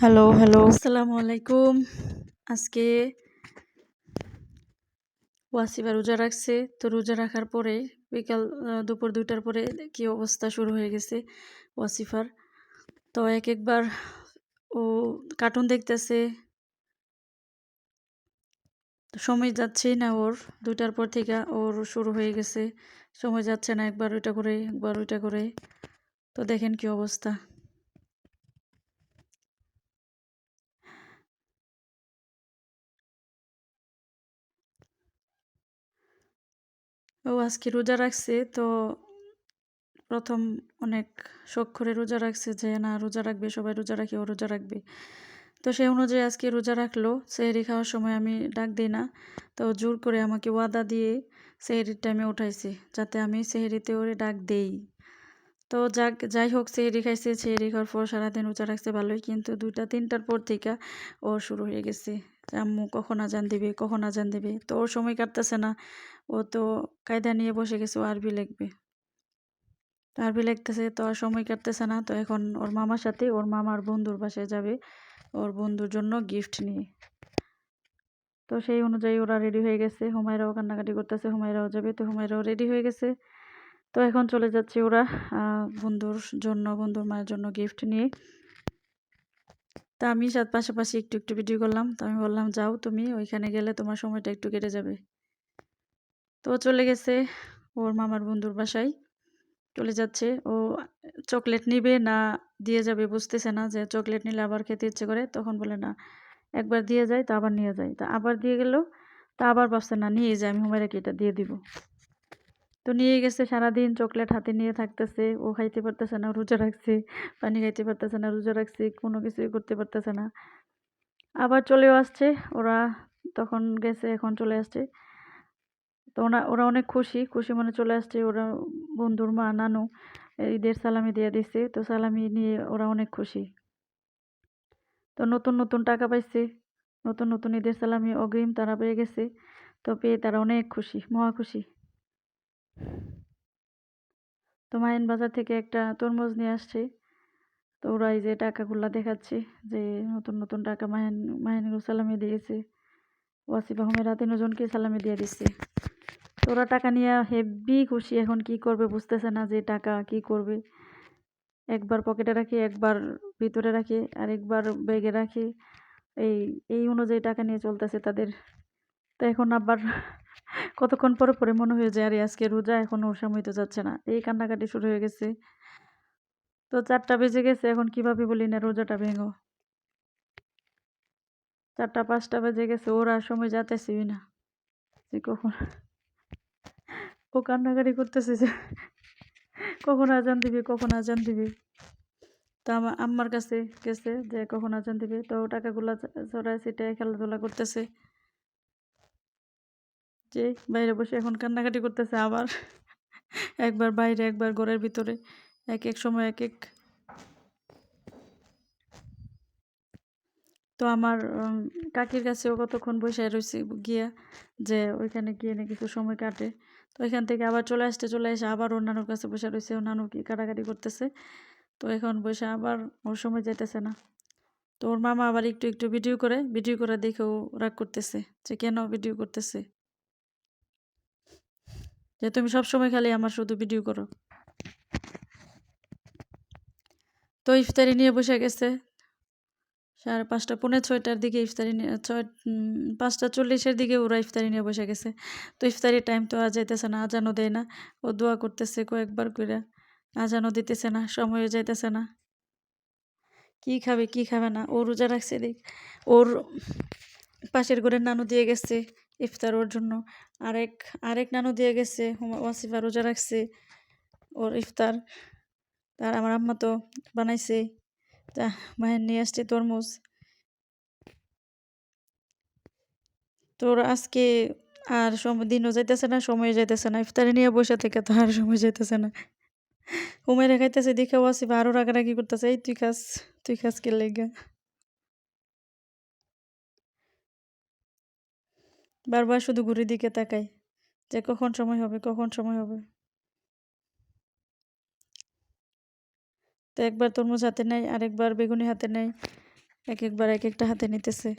Hello hello. আসসালামু আলাইকুম। আজকে ওয়াসিবা রোজা রাখছে। তো রোজা রাখার পরে বিকাল দুপুর দুইটার পরে কি অবস্থা শুরু হয়ে গেছে ওয়াসিফার? তো এক একবার ও কার্টুন দেখতেছে। সময় যাচ্ছেই না ওর। দুইটার পর থেকে ওর শুরু হয়ে গেছে। সময় যাচ্ছে না একবার ওইটা করে, একবার ওইটা করে। তো দেখেন কি অবস্থা। ও আজকে রোজা রাখছে। তো প্রথম অনেক শখ করে রোজা রাখছে যে, না, রোজা রাখবে, সবাই রোজা রাখে, ও রোজা রাখবে। তো সেই অনুযায়ী আজকে রোজা রাখল। সেহরি খাওয়ার সময় আমি ডাক দিই না। তো জোর করে আমাকে ওয়াদা দিয়ে সেহরির টাইমে উঠাইছে, যাতে আমি সেহরিতে ওরে ডাক দেই। তো যাক, যাই হোক, সেহরি খাইছে। সেহরি খাওয়ার পর সারাদিন রোজা রাখছে ভালোই। কিন্তু দুইটা, তিনটার পর থেকে ওর শুরু হয়ে গেছে। আম্মু কখন আজান দিবে, কখন আজান দিবে? তো ওর সময় কাটতেছে না। ও তো কায়দা নিয়ে বসে গেছে, ও আরবি লিখবে। তো আরবি লিখতেছে, তো আর সময় কাটতেছে না। তো এখন ওর মামার সাথে ওর মামার বন্ধুর বাসায় যাবে, ওর বন্ধুর জন্য গিফট নিয়ে। তো সেই অনুযায়ী ওরা রেডি হয়ে গেছে। হুমায়রাও কান্নাকাটি করতেছে, হুমায়রাও যাবে, তো হুমায়রাও রেডি হয়ে গেছে। তো এখন চলে যাচ্ছে ওরা বন্ধুর জন্য, বন্ধুর মায়ের জন্য গিফট নিয়ে। তা আমি সাথে পাশাপাশি একটু একটু ভিডিও করলাম। তো আমি বললাম, যাও তুমি, ওইখানে গেলে তোমার সময়টা একটু কেটে যাবে। তো চলে গেছে ওর মামার বন্ধুর বাসায়। চলে যাচ্ছে। ও চকলেট নিবে না দিয়ে যাবে বুঝতেছে না যে চকলেট নিলে আবার খেতে ইচ্ছে করে। তখন বলে, না, একবার দিয়ে যায় তো আবার নিয়ে যায় তা আবার দিয়ে গেল, তা আবার ভাবছে, না, নিয়ে যায় আমি হুমায়রাকে এটা দিয়ে দিব? তো নিয়ে গেছে সারাদিন চকলেট হাতে নিয়ে থাকতেছে। ও খাইতে পারতেছে না, রোজা রাখছে। পানি খাইতে পারতেছে না, রোজা রাখছে, কোনো কিছুই করতে পারতেছে না। আবার চলেও আসছে, ওরা তখন গেছে, এখন চলে আসছে। তো ওনা, ওরা অনেক খুশি খুশি মনে চলে আসছে। ওরা বন্ধুর মা, নানু, ঈদের সালামি দিয়ে দিছে। তো সালামি নিয়ে ওরা অনেক খুশি। তো নতুন নতুন টাকা পাইছে। নতুন নতুন ঈদের সালামি অগ্রিম তারা পেয়ে গেছে। তো পেয়ে তারা অনেক খুশি, মহা খুশি। তো মাইন বাজার থেকে একটা তরমুজ নিয়ে আসছে। তো ওরা এই যে টাকাগুলা দেখাচ্ছে যে নতুন নতুন টাকা মাহিন মাহিনুর সালামি দিয়েছে। ওয়াসিফ আহমেদ তিনজনকে সালামি দিয়ে দিচ্ছে। তো ওরা টাকা নিয়ে হেভি খুশি, এখন কি করবে বুঝতেছে না যে টাকা কি করবে। একবার পকেটে রাখি, একবার ভিতরে রাখি আর একবার ব্যাগে রাখি। এই এই অনুযায়ী টাকা নিয়ে চলতেছে তাদের। তো এখন আবার কতক্ষণ পরে পরে মনে হয়ে যায়, আরে আজকে রোজা, এখন ওর সময় তো যাচ্ছে না। এই কান্নাকাটি শুরু হয়ে গেছে। তো চারটা বেজে গেছে, এখন কীভাবে বলি না রোজাটা ভেঙো। চারটা পাঁচটা বেজে গেছে, ওর আর সময় যাতেছিই না। যে কখন ও কান্নাকাটি করতেছে যে কখন আজান দিবে, কখন আজান দিবে। তো আমার আম্মার কাছে গেছে যে কখন আজান দিবে, তো টাকাগুলা চড়ায় সেটাই খেলাধুলা করতেছে। যে বাইরে বসে এখন কান্নাকাটি করতেছে আবার। একবার বাইরে, একবার ঘরের ভিতরে, এক এক সময় এক এক। তো আমার কাকির কাছেও কতক্ষণ বসে রয়েছে গিয়া যে ওইখানে গিয়ে না কিছু সময় কাটে। তো ওইখান থেকে আবার চলে আসতে, চলে এসে আবার ওর নানুর কাছে বসে রয়েছে ওর নানু কি কাটাকাটি করতেছে? তো এখন বসে আবার ওর সময় যাইতেছে না। তো ওর মামা আবার একটু একটু ভিডিও করে ভিডিও করে দেখেও রাগ করতেছে যে কেন ভিডিও করতেছে? যে তুমি সব সময় খালি আমার শুধু ভিডিও করো। তো ইফতারি নিয়ে বসে গেছে। সাড়ে পাঁচটা, পৌনে ছয়টার দিকে ইফতারি নিয়ে, ছয় পাঁচটা চল্লিশের দিকে ওরা ইফতারি নিয়ে বসে গেছে। তো ইফতারির টাইম তো আর যাইতেছে না, আজানও দেয় না। ও দোয়া করতেছে কয়েকবার করে আজানও দিতেছে না, সময়ও যাইতেছে না। কি খাবে কি খাবে না, ও রোজা রাখছে দেখ। ওর পাশের ঘরের নানু দিয়ে গেছে। ইফতার ওর জন্য। আরেক আরেক নানু দিয়ে গেছে ওয়াসিফা রোজা রাখছে ওর ইফতার। তার আমার আম্মা তো বানাইছে, তা মায়ের নিয়ে আসছে তরমুজ। তোর আজকে আর সময় দিনও যাইতেছে না সময় যাইতেছে না। ইফতারি নিয়ে বসে থেকে তো আর সময় যাইতেছে না। হুমায় খাইতেছে, দেখে ওয়াসিফা আরও রাগারাগি করতেছে, এই তুই খাস তুই খাস কে লেগা বারবার শুধু ঘুরির দিকে তাকাই যে কখন সময় হবে, কখন সময় হবে। তো একবার তরমুজ হাতে নেয়, আরেকবার বেগুনি হাতে নেয় এক একবার এক একটা হাতে নিতেছে।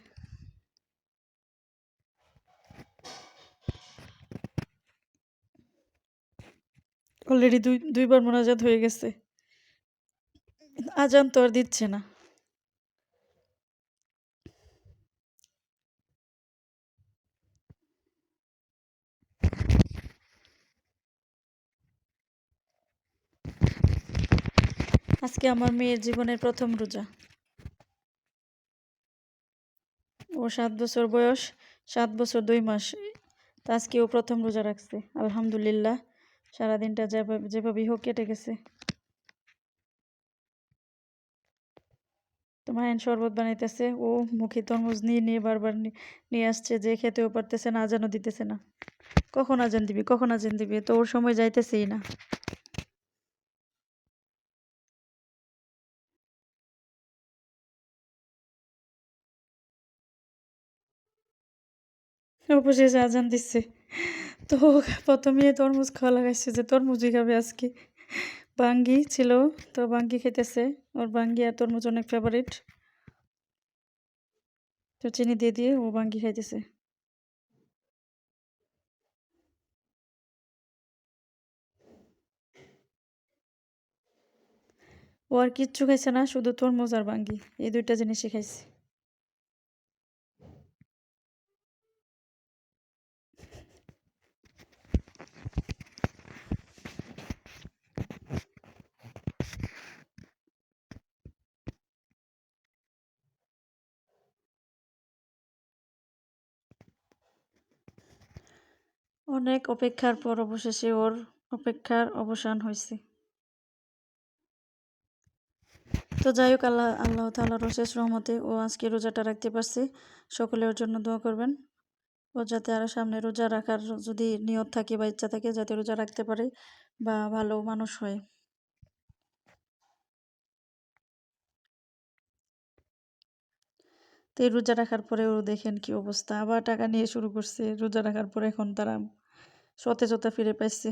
অলরেডি দুই, দুইবার মোনাজাত হয়ে গেছে। আজান তো আর দিচ্ছে না। আজকে আমার মেয়ের জীবনের প্রথম রোজা। ও সাত বছর বয়স, সাত বছর দুই মাস। তা আজকে ও প্রথম রোজা রাখছে। আলহামদুলিল্লাহ, সারাদিনটা যেভাবে যেভাবেই হোক কেটে গেছে। তো মায়ের শরবত বানাইতেছে। ও মুখে তরমুজ নিয়ে নিয়ে বারবার নিয়ে আসছে যে খেতেও পারতেছে না, আজানও দিতেছে না। কখন আজান দিবি? কখন আজান দিবি? তো ওর সময় যাইতেছেই না। অবশেষে আজান দিচ্ছে তো প্রথমে তরমুজ খাওয়া লাগাইছে যে তরমুজই খাবে আজকে। বাঙ্গি ছিল, তো বাঙ্গি খেতেছে ওর বাঙ্গি আর তরমুজ অনেক ফেভারিট তো চিনি দিয়ে দিয়ে ও বাঙ্গি খাইতেছে। ও আর কিচ্ছু খাইছে না, শুধু তরমুজ আর বাঙ্গি। এই দুইটা জিনিসই খাইছে। অনেক অপেক্ষার পর অবশেষে ওর অপেক্ষার অবসান হয়েছে। তো যাই হোক, আল্লাহ আল্লাহ তাআলার অশেষ রহমতে ও আজকে রোজাটা রাখতে পারছে। সকলে ওর জন্য দোয়া করবেন। ও যাতে আরও সামনে রোজা রাখার যদি নিয়ত থাকে বা ইচ্ছা থাকে, যাতে রোজা রাখতে পারে বা ভালো মানুষ হয়। তো এই রোজা রাখার পরে ও দেখেন কি অবস্থা। আবার টাকা নিয়ে শুরু করছে। রোজা রাখার পরে এখন তারা সতেজতা ফিরে পাইছে।